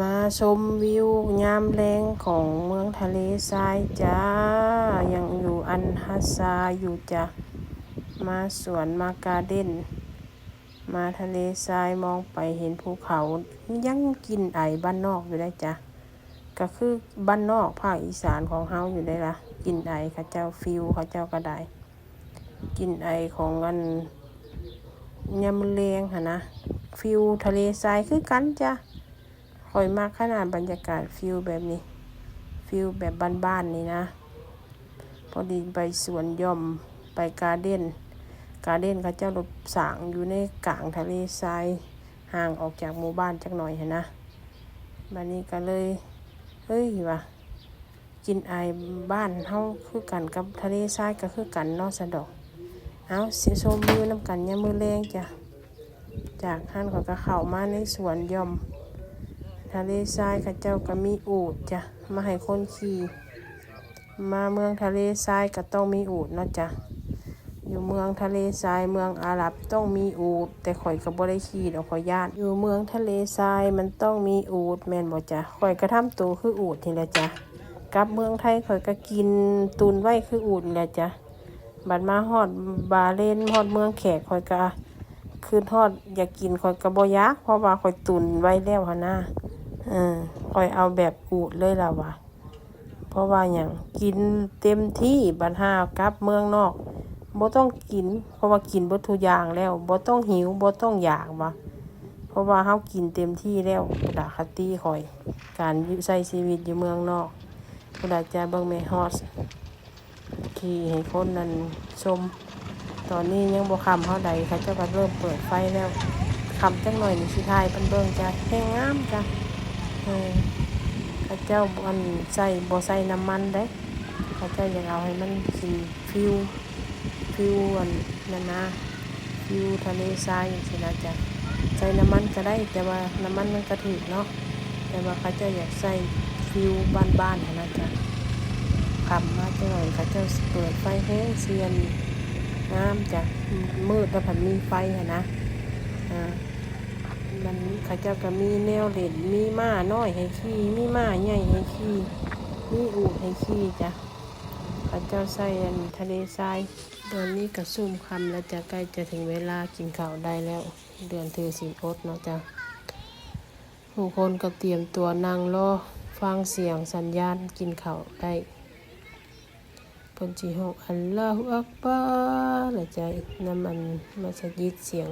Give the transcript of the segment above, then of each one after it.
มาชมวิวยามแรงของเมืองทะเลทรายจ้า ยังอยู่อันฮัสซาอยู่จ้ะ มาสวนมาการ์เด้น มาทะเลทรายมองไปเห็นภูเขายังกินไอบ้านนอกอยู่ได้จ้ะ ก็คือบ้านนอกภาคอีสานของเฮาอยู่ได้ละกินไอเขาเจ้าฟิวเขาเจ้าก็ได้กินไอของอันยามแรงหะนะ ฟิวทะเลทรายคือกันจ้ะ คอยมากขนาดบรรยากาศฟิลแบบนี้ ฟิลแบบบ้านๆนี่นะ พอดีไปสวนย่อมไปการ์เด้น การ์เด้นเขาเจ้าลบสางอยู่ในกลางทะเลทรายห่างออกจากหมู่บ้านจักหน่อยเห็นนะบันนี้ก็เลย เฮ้ยวะกินไอบ้านเฮาคือกันกับทะเลทรายก็คือกันนอกสะดอก เอาเสียชมวิวน้ำกันยามมือแรงจ้ะ จากท่านขอยก็เข้ามาในสวนย่อม ทะเลทรายข้าเจ้าก็มีอูดจ้ะมาให้คนขี่มาเมืองทะเลทรายก็ต้องมีอูดเนาะจ้ะอยู่เมืองทะเลทรายเมืองอาหรับต้องมีอูดแต่ข่อยก็บ่ได้ขี่ดอกข่อยญาติอยู่เมืองทะเลทรายมันต้องมีอูดแม่นบ่จ้ะข่อยก็ทำตัวคืออูดนี่แหละจ้ะกลับเมืองไทยข่อยก็กินตุนไว้คืออูดนี่แหละจ้ะบัดมาฮอดบาเลนฮอดเมืองแขกข่อยก็คืนฮอดอยากกินข่อยก็บ่อยากเพราะว่าข่อยตุนไว้แล้วหั่นนะเออคอยเอาแบบอูดเลยล่ะวะเพราะว่าอย่างกินเต็มที่บัดหากลับเมืองนอกบ่ต้องกิน เพราะว่ากินบิดทุกอย่างแล้วบ่ต้องหิวบ่ต้องอยากวะเพราะว่าเฮากินเต็มที่แล้วดาคติคอย การยใช้ชีวิตอยู่เมืองนอกพุดาจะเบิ่งแม่ฮอสขี่ให้คนนั้นชม ตอนนี้ยังบ่คำเท่าใดเขาเจ้าก็เริ่มเปิดไฟแล้วคำจังหน่อยนี่สิทายเพิ่นเบิ่งจ้ะแห้งงามจ้ะ เออข้าเจ้าบอนใส่บ่ใส่น้ำมันได้ข้าเจ้าอยากเอาให้มันกินฟิวฟิวอันนั่นนะฟิวทะเลทรายอย่างนี้นะจ๊ะใส่น้ำมันก็ได้ แต่ว่าน้ำมันมันก็ถูกเนาะแต่ว่าข้าเจ้าอยากใส่ฟิวบ้านๆนนะจ๊ะขับมาจังหน่อยข้าเจ้าเปิดไฟแห้งเซียนงามจ้ะมืดแล้วผันมีไฟนนะอ่า มันเขาเจ้าก็มีแนวเล่นมีม้าน้อยให้ขี่มีม้าใหญ่ให้ขี่มีอูฐให้ขี่จ้ะเขาเจ้าใส่อันทะเลทรายตอนนี้ก็ซุ่มคำแล้วจะใกล้จะถึงเวลากินข้าวได้แล้ว เดือนถือสีอดเนาะจ้ะทุกคนก็เตรียมตัวนั่งรอฟังเสียงสัญญาณกินข้าวได้เพิ่นจีฮอกอัลลอฮฺอักบาร์ละใจน้ำมันมาสยิดเสียง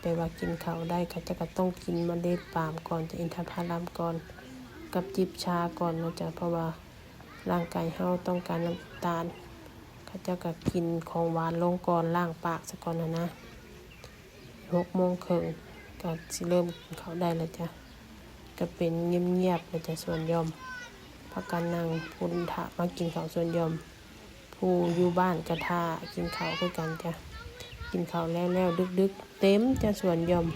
ไปว่ากินเขาได้เขาจะก็ต้องกินมเมล็ดปาล์มก่อนจะอินทผลัมก่อน กับจิบชาก่อนเนะจ้ะเพราะว่าร่างกายเฮาต้องการน้ำตาลเขาจะก็กินของหวานลงก่อนล้างปากซะก่อนนะนะหกโมงครึ่งก็สิเริ่มกินข้าได้แล้วจ้ะก็เป็นเงียบๆแล้วจ้ะส่วนยอมพักกันนั่งพุนถามากินข้าวส่วนยอม ผู้อยู่บ้านกระทากินข้าวคือกันจ้ะ กินข้าวแล้วแล้วดึกๆเต็มจะส่วนยอม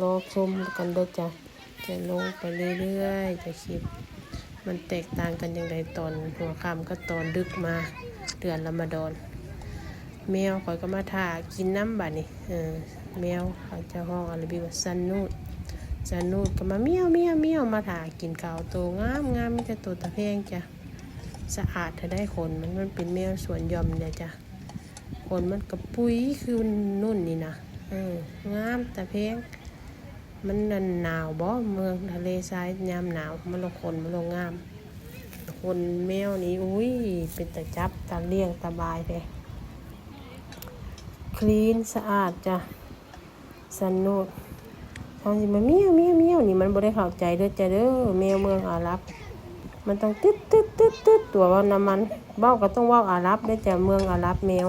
รอชมกันเด้อจ้ะจะลงไปเรื่อยๆจะคลิป มันแตกต่างกันอย่างไรตอนหัวค่ำก็ตอนดึกมาเดือนละมาดอนแมวข่อยก็มาถ่ากินน้ำบัดนี่เออแมวเขาจะห้องอะไรบีว่าซันนูดซันนูดก็มาเมียวเมียวเมียวมาถ่ากินข้าวตัวงามงามมีแต่ตัวตะเพงจ้ะสะอาดถ้าได้ขนมันมันเป็นแมวสวนยอมเนี่ยจ้ะ ขนมันกระปุยคือนุ่นนี่นะเอองามแต่เพงมันนันหนาวบ่เมืองทะเลทรายยามหนาวมันลงขนมันลงงามขนแมวนี่อุ้ยเป็นตะจับตาเลี้ยงตาบายเลยคลีนสะอาดจ้ะสนุกทางสิมาเมียวเมียวเมียวนี่มันบ่ได้เข้าใจเด้อจ้ะเด้อแมวเมืองอาหรับ มันต้องตึ๊ดตึ๊ดตึ๊ดตึ๊ดตัวว่าน้ำมันเบ้าก็ต้องว้าอาหรับได้อจ้ะเมืองอาหรับแมว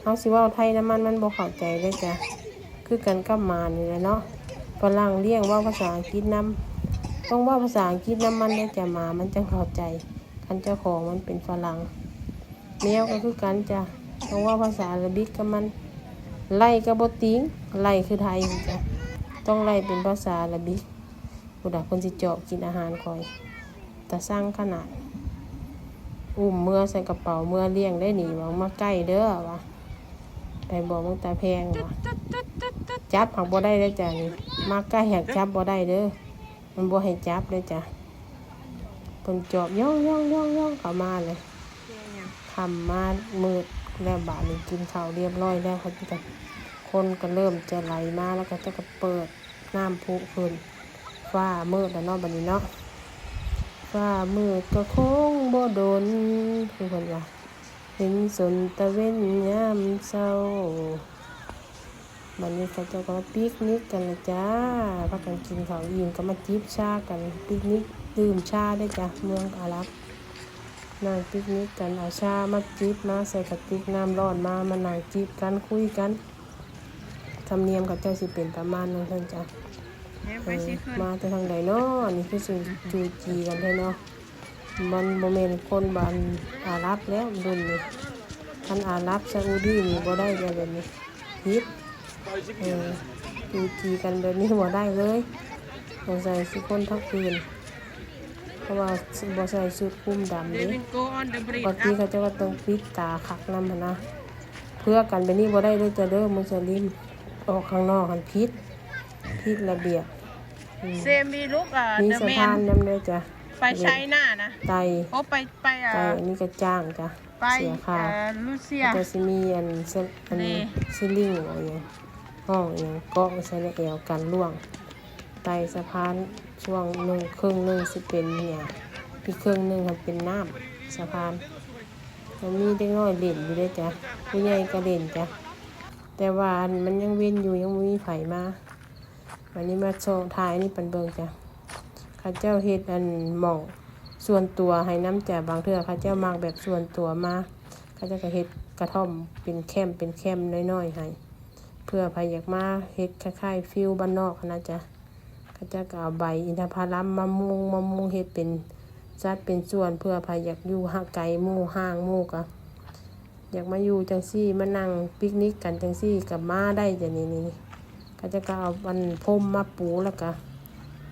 เขาสิว่าไทยน้ำมันมันบ่เข้าใจเลยจ้ะคือกันกับมานี่แหละเนาะฝรั่งเลี้ยงว่าภาษาอังกฤษนํต้องว่าภาษาอังกฤษน้ำมันเลยจ้ะมามันจังเข้าใจคันเจ้าของมันเป็นฝรั่งแมวก็คือกันจ้ะต้องว่าภาษาอาหรับิกกับมันไล่กับบติงไล่คือไทยจ้ะต้องไล่เป็นภาษาอาหรับิกผู้ดักคนสิเจาะกินอาหารคอยแต่สร้างขนาด อุ้มเมื่อใส่กระเป๋าเมื่อเลี้ยงได้หนีวังมาใกล้เด้อวะ ไปบอกมึงตาแพงว่ะจับหักบ่ได้เด้อจ้ะนี่มาใกล้หักจับบ่ได้เด้อมันบ่ให้จับเลยจ้ะเพิ่นจอบย่องย่องย่องย่องเข้ามาเลยแย่ยังทำมามืดแล้วบาดนี้กินข้าวเรียบร้อยแล้วเขาจะคนก็เริ่มจะไหลมาแล้วก็จะก็เปิดน้ำพุขึ้นฟ้ามืดแล้วเนาะบัดนี้เนาะฟ้ามืดก็คงบ่โดนคือเพิ่นว่า เห็นสนตะเว้นยามเช้าบัดนี้เขาเจะก็มาปิกนิกกันละจ้าพักกันกินข้าวอิ่มก็มาจิบชากันปิกนิกดื่มชาได้จ้ะเมืองอาหรับนั่งปิกนิกกันเอาชามาจิบมาใส่กระติกน้ำร้อนมามานั่งจิบกันคุยกันธรรมเนียมกับเจ้าสิเป็นประมาณนั้นเพิ่นจ้ะแย่เอไปอสิขึ้นมาแต่ทางใดเนาะอันนี้คือสิจูจีกันแท้เนาะ มันบ่แม่นคนบ้านอาหรับแล้วรุ่นนี้ท่านอาหรับซาอุดีนี่บ่ได้แล้วแบบนี้ฮิตเออจูจีกันแบบนี้บ่ได้เลยสงสัยสิคนทักคืนเพราะว่าบ่ใส่ชุดคลุมดำเดนี่วินโกออนเดอะบริดปกติเขาจะก็ต้องปิดตาคักนำหั้นนะเพื่อกันไปนี่บ่ได้เลยจะเด้อมุสลิมออกข้างนอกหันพิษพิษระเบียบอืมเซมบีลุกอะมีเดอะสะแมพานนนำเลยจ้ะ ไปใช้หน้านะไตโอ้ไปไปอะไตอันนี้ก็จ้างจ้ะไปเสียค่าเอ่อลูเซียก็สิมีอันเซอันนี่ซิลิงอะไรอย่างห้องอย่างเกาะใส่ในแอวกันล่วงไตสะพานช่วงหนึ่งครึ่งหนึ่งสิเป็นเนี่ยพี่ครึ่งหนึ่งมันเป็นน้ำสะพานมันมีเด็กน้อยเล่นอยู่ด้วยจ้ะผู้ใหญ่ก็เล่นจ้ะแต่ว่าอันมันยังเว้นอยู่ยังบ่มีไผมาวันนี้มาโชว์ท้ายนี่เป็นเบิงจ้ะ ข้าเจ้าเฮ็ดอันหม่องส่วนตัวให้น้ำจ้ะบางเทื่อข้าเจ้ามากแบบส่วนตัวมาข้าเจ้าก็เฮ็ดกระท่อมเป็นแคมเป็นแคมน้อยๆให้เพื่อใครอยากมาเฮ็ดคล้ายๆฟิลบ้านนอกนะจ๊ะข้าเจ้าก็เอาใบอินทผลัมมะม่วงมะม่วงเฮ็ดเป็นจัดเป็นส่วนเพื่อภัยอยากอยู่ห่างไกลหมู่ห้างหมู่กะอยากมาอยู่จังซี่มานั่งปิกนิกกันจังซี่กับมาได้จ้ะนี่นี่นี่เขาจะก็เอาอันพรมมาปูแล้วก็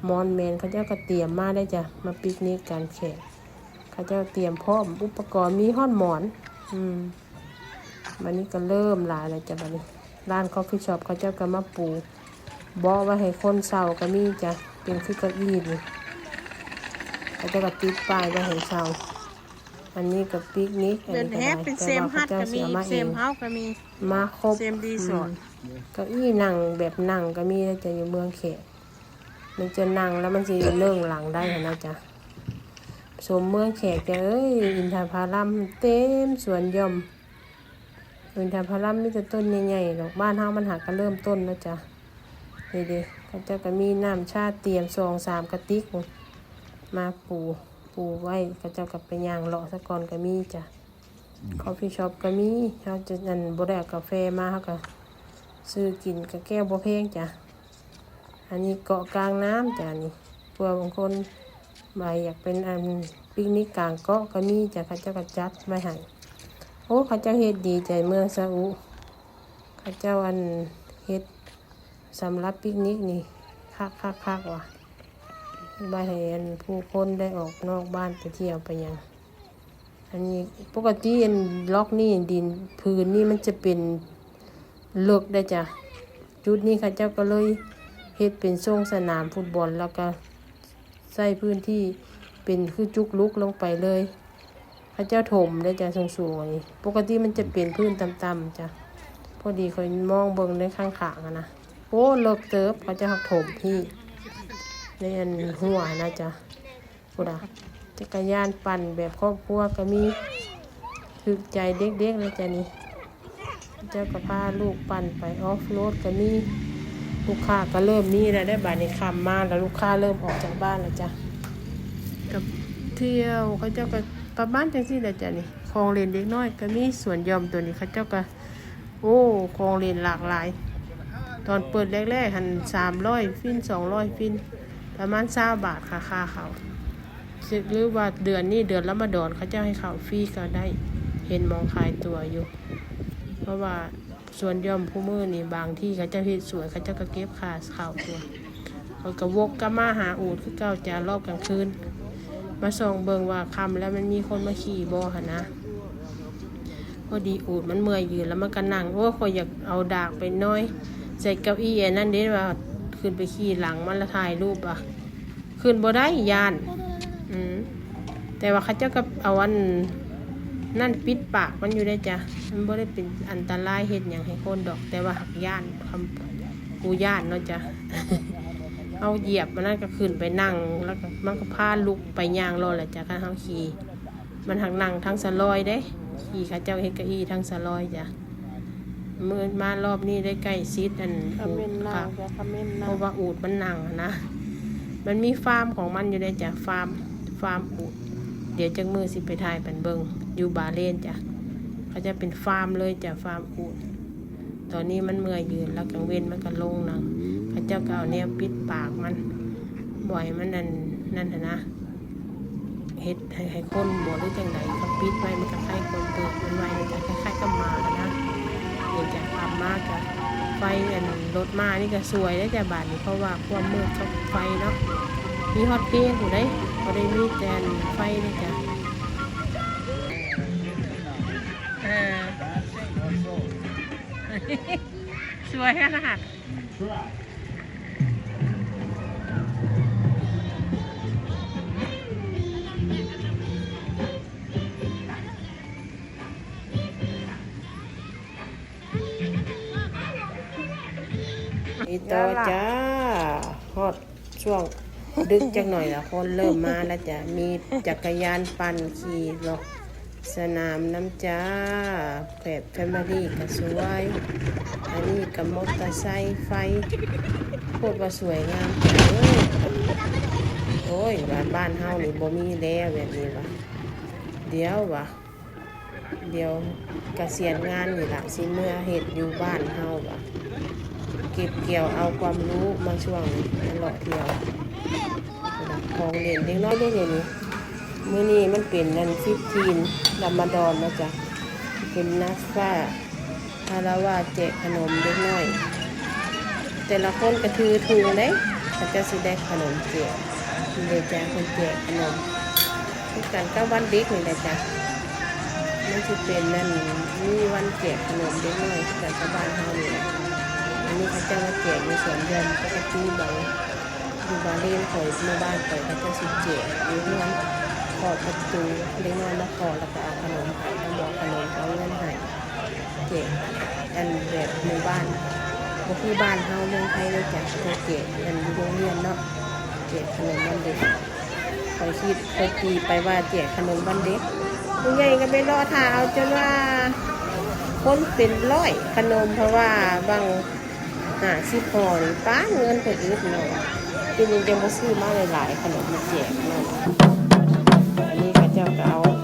มอนแมนเขาเจ้าก็เตรียมมาได้จ้ะมาปิกนิกกันแขกเขาเจ้าเตรียมพร้อมอุปกรณ์มีห้อนหมอน อืมวันนี้ก็เริ่มหลายแล้วจ้ะบัดนี้ร้านคอฟฟี่ช็อปเขาเจ้าก็มาปูบอกไว้ให้คนเศร้าก็มีจ้ะเป็นคือเก้าอี้นี่เขาจะกับติดป้ายไว้ให้เช่าอันนี้กับปิกนิกอันเป็นนี้ก็แฮได้ปเป็นแต่เซมว่าฮัเขาทเจ้าก็เสีมียมาเซเองมเฮาก็มีมาครบเซมรีสอร์ทมเก้าอี้นั่งแบบนั่งก็มีแล้วจะอยู่เมืองเขต มันจะนั่งแล้วมันจะเลื่องหลังได้เห็นะจ๊ะสมเมืองแขกจะเอ้ยอินทผลัมเต็มสวนย่อมอินทผลัมมีแต่ต้นใหญ่ๆหรอกบ้านเฮามันหักก็เริ่มต้นแล้วจ้ะนี่ดิเขาเจ้าก็มีน้ำชาเตรียมสองสามกระติกมาปูปูไว้ก็เจ้ากับไปย่างเลาะสะก่อนก็มีจ้ะคอฟฟี่ช็อปก็มีเขาจะนั่นบได้เอากาแฟมาเขาก็ซื้อกินกับแก้วบ่เพงจ้ะ อันนี้เกาะกลางน้ำจ้ะนี่เพื่อบางคนใบอยากเป็นอันปิกนิกกลางเกาะก็มีจ้ะเขาเจ้าก็จัดไว้ให้โอ้เขาเจ้าเฮ็ดดีใจเมืองซาอุเขาเจ้าอันเฮ็ดสำหรับปิกนิกนี่คักคักคักว่ะใบให้อันผู้คนได้ออกนอกบ้านไปเที่ยวไปยังอันนี้ปกติอันล็อกนี่ดินพื้นนี่มันจะเป็นเลิกได้จ้ะจุดนี้ข้าเจ้าก็เลย เฮ็ดเป็นทรงสนามฟุตบอลแล้วก็ใส่พื้นที่เป็นคือจุกลุกลงไปเลยเข้าเจ้าถมได้จ้ะสูงๆอันนี้ปกติมันจะเป็นพื้นต่ำๆจ้ะพอดีคอยมองเบิ่งในข้างขางๆอะนะโอ้เลิกเติบเขาเจะหักถมที่ในอันหัวนะจ๊ะพุดาจักรยานปั่นแบบครอบครัวก็มีถึกใจเด็กๆเลยจ้ะนี่เจ้าก็พาลูกปั่นไปออฟโรดก็มี ลูกค้าก็เริ่มมีแล้วได้บาทในคำมาแล้วลูกค้าเริ่มออกจากบ้านแล้วจ้ะกับเที่ยวเขาเจ้าก็ประมาณจังซี่แหละจ้ะนี่คลองเลนเด็กน้อย ก็มีสวนยอมตัวนี้เขาเจ้าก็โอ้คลองเลนหลากหลาย ตอนเปิดแรกๆหันสามร้อยฟินสองร้อยฟิน ประมาณเศร้าบาทค่ะค่าเขาหรือว่าเดือนนี้เดือนละมาดอนเขาจะให้เขาฟรีก็ได้ เห็นมองขายตัวอยู่ เพราะว่า ส่วนย่อมผู้มือนี่บางที่เขาจะเฮ็ดสวยเขาจะก็เก็บค่าข่าวตัวเขาก็วกก็มาหาอูดคือเก้าจารอบกลางคืน มาส่องเบิงว่าคำแล้วมันมีคนมาขี่บอหนนะพอดีอูดมันเมื่อยยืนแล้วมันก็นั่งโอ้คอยอยากเอาดากไปน้อยใส่เก้าอี้อนั่นเด้ว่าขึ้นไปขี่หลังมันละถ่ายรูปอะขึ้นบ่ได้ยาน อืมแต่ว่าเขาเจ้าก็เอาอัน นั่นปิดปากมันอยู่ได้จ้ะ มันบ่ได้เป็นอันตรายเฮ็ดหยังให้คนดอก แต่ว่าหักย่านคำกูย่านเนาะจ้ะ เอาเหยียบมันนั่นก็ขึ้นไปนั่ง แล้วก็มันก็พาลุกไปย่างรอแหละจ้ะคันเฮาขี่ มันหักนั่งทั้งสะลอยเด้ ขี่เขาเจ้าเฮ็ดเก้าอี้ทั้งสะลอยจ้ะมื้อมารอบนี้ได้ใกล้ชิดอันคอมเมนต์ค่ะนางจะคอมเมนต์เพนางราะว่าอูดมันหนังอะนะ มันมีฟาร์มของมันอยู่ในจ้ะฟาร์มฟาร์มอูด เดี๋ยวจังมือสิไปถ่ายเป็นเบิง อยู่บาเลนจ้ะเขาจะเป็นฟาร์มเลยจ้ะฟาร์มอูดตอนนี้มันเมื่อยยืนแล้วกลางเว้นมันก็ลงนะเขาเจ้าก็เอาแนวปิดปากมันบ่อยมันนั่นนั่นนะนะเฮ็ดให้ให้คนบ่หรือจังไดก็ปิดไว้มันก็คล้ายคนเปิดมันไว้มันจะคล้ายๆกับหมาอะนะเดี๋ยวจะทำมากกับไฟอันรถมานี่ก็สวยได้แต่บาทนี้เพราะว่าความมืดกับไฟเนาะมีฮอตเพลงอยู่ได้ก็ได้มีแตนไฟได้จ้ะ สวยขนาดอีต่อจ้าฮอตช่วงดึกจักหน่อยละคนเริ่มมาแล้วจ้ะมีจักรยานปั่นขี่หรอก สนามน้ำจ้าแผบแฟมิลี่ก็สวย อันนี้กับมอเตอร์ไซค์ไฟโคตรว่าสวยงามเลยโอ้ยบ้านบ้านเฮานี่บ่มีแล้วแบบนี้วะเดี๋ยววะเดี๋ยวเกษียณงานนี่ละสิเมื่อเฮ็ดอยู่บ้านเฮาวะเก็บเกี่ยวเอาความรู้มาช่วงตลอดเที่ยวของเล่นเด็กน้อยได้เดี๋ยนี้ มื้อนี้มันเป็นนันฟิฟทีนรัมาดอนนะจ๊ะเป็นนักฟ้าฮาราวาแจกขนมเล็กน้อย แต่ละคนก็ถือถุงเลยเขาจะสิได้ขนมแจกเดจ้าคนแจกขนมคือกันก็วันเด็กนี่แหละจ้ะมันจะเป็นนั่นมีวันแจกขนมเล็กน้อยแต่กับบ้านเฮานี่แหละอันนี้เขาจะมาแจกในสวนเดินปกติบางอยู่บาเล่นข่อยในบ้านข่อยเขาจะสิแจกอยู่เรือน ขอประตูเล็กน้อยมาขอแล้วก็เอาขนมให้ต้องบอกขนมเอาเงินให้เจ๊อันแบบหมู่บ้านก็คือบ้านเฮาเมืองไทยเลยจ้ะโอเจ๊อันอยู่โรงเรียนเนาะเจ๊ขนมวันเด็กคอยคิดคอยตีไปว่าเจ๊ขนมวันเด็กผู้ใหญ่ก็ไปรอท่าเอาจนว่าคนเป็นร้อยขนมเพราะว่าบางหาสิบห่อนป้าเงินเพิ่นอึดเนาะกินยังจะมาซื้อมาหลายๆขนมมาแจกเนาะ อัน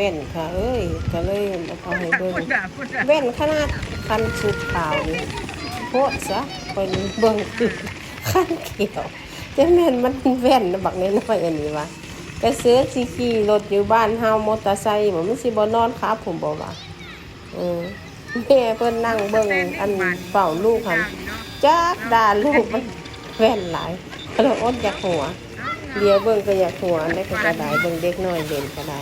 ว้นค่ะ เอ้ยก็เลยมาพอให้เบิ่งคนด่าคนด่าเว้นขนาดคันสุดขาวนี่โพดซะเป็นเบิ่งคือคันเขียวจะแม่นมันแว่นนะบักน้อยๆอันนี้วะไปซื้อสิขี่รถอยู่บ้านเฮามอเตอร์ไซค์บ่มันสิบ่นอนครับผมบอกว่าเออแม่เพิ่นนั่งเบิ่งอันเป่าลูกหันเนาะจักด่าลูกมันแว่นหลายแล้วอดอยากหัวเลียวเบิ่งก็อยากหัวอันนี้ก็กระไดเบิ่งเด็กน้อยเล่นกระได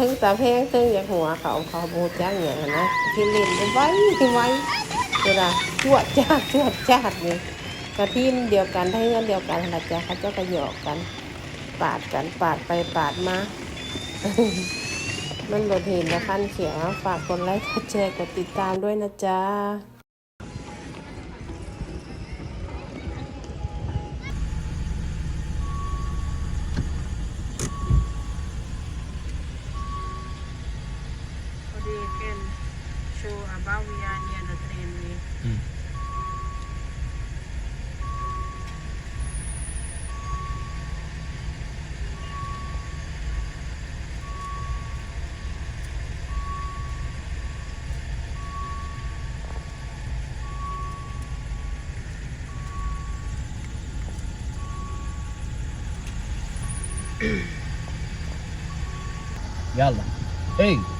ถึงตาแพงถึงอยากหัวเขาเขาบูจังอย่างนั้นนะที่เล่นไว้ที่ไว้เวลาจวดจ้าดจวดจ้าดนี่กระทิมเดียวกันให้เงินเดียวกันนะจ๊ะเขาเจ้าก็หยอกกัน ปาดกันปาดไปปาดมามันบดเห็นนะขั้นเขียวฝากกดไลค์กดแชร์กดติดตามด้วยนะจ๊ะ Yallah. Hey.